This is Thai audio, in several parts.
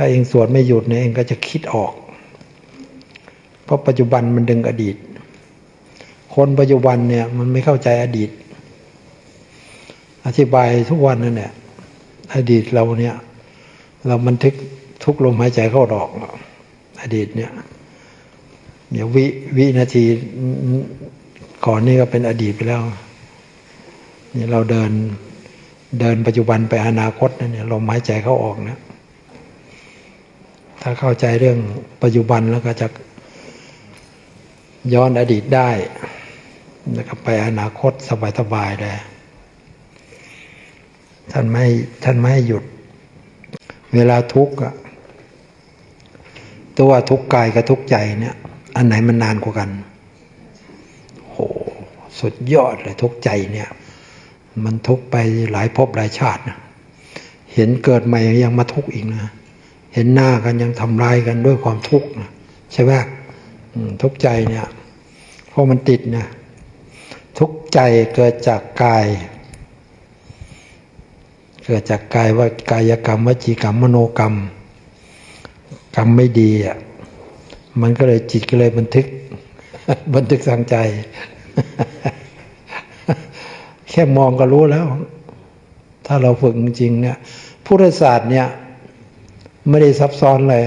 ถ้าเองสวดไม่หยุดเนี่ยเองก็จะคิดออก เพราะปัจจุบันมันดึงอดีต คนปัจจุบันเนี่ยมันไม่เข้าใจอดีต อธิบายทุกวันนั่นแหละอดีตเราเนี่ย เราบันทึกทุกลมหายใจเข้าออก อดีตเนี่ยเดี๋ยววิวินาทีก่อนนี่ก็เป็นอดีตไปแล้วนี่เราเดินเดินปัจจุบันไปอนาคตนั่นเนี่ยลมหายใจเข้าออกนะ ถ้าเข้าใจเรื่องปัจจุบันแล้วก็จะย้อนอดีตได้ แล้วก็ไปอนาคตสบายๆได้ท่านไม่ท่านไม่ให้หยุด เวลาทุกข์ตัวทุกข์กายกับทุกข์ใจเนี่ย อันไหนมันนานกว่ากันโหสุดยอดเลยทุกข์ใจเนี่ย มันทุกข์ไปหลายภพหลายชาตินะเห็นเกิดใหม่ยังมาทุกข์อีกนะ เห็นหน้ากันยังทำร้ายกันด้วยความทุกข์นะใช่ไหมทุกใจเนี่ยเพราะมันติดนะทุกใจเกิดจากกาย เกิดจากกายว่ากายกรรมวจีกรรมมโนกรรม กรรมไม่ดีอะมันก็เลยจิตก็เลยบันทึก บันทึกทางใจ แค่มองก็รู้แล้ว ถ้าเราฝึกจริงเนี่ยพุทธศาสตร์เนี่ย ไม่ได้ซับซ้อนเลย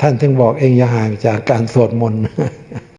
ท่านถึงบอกเองอย่าห่างจากการสวดมนต์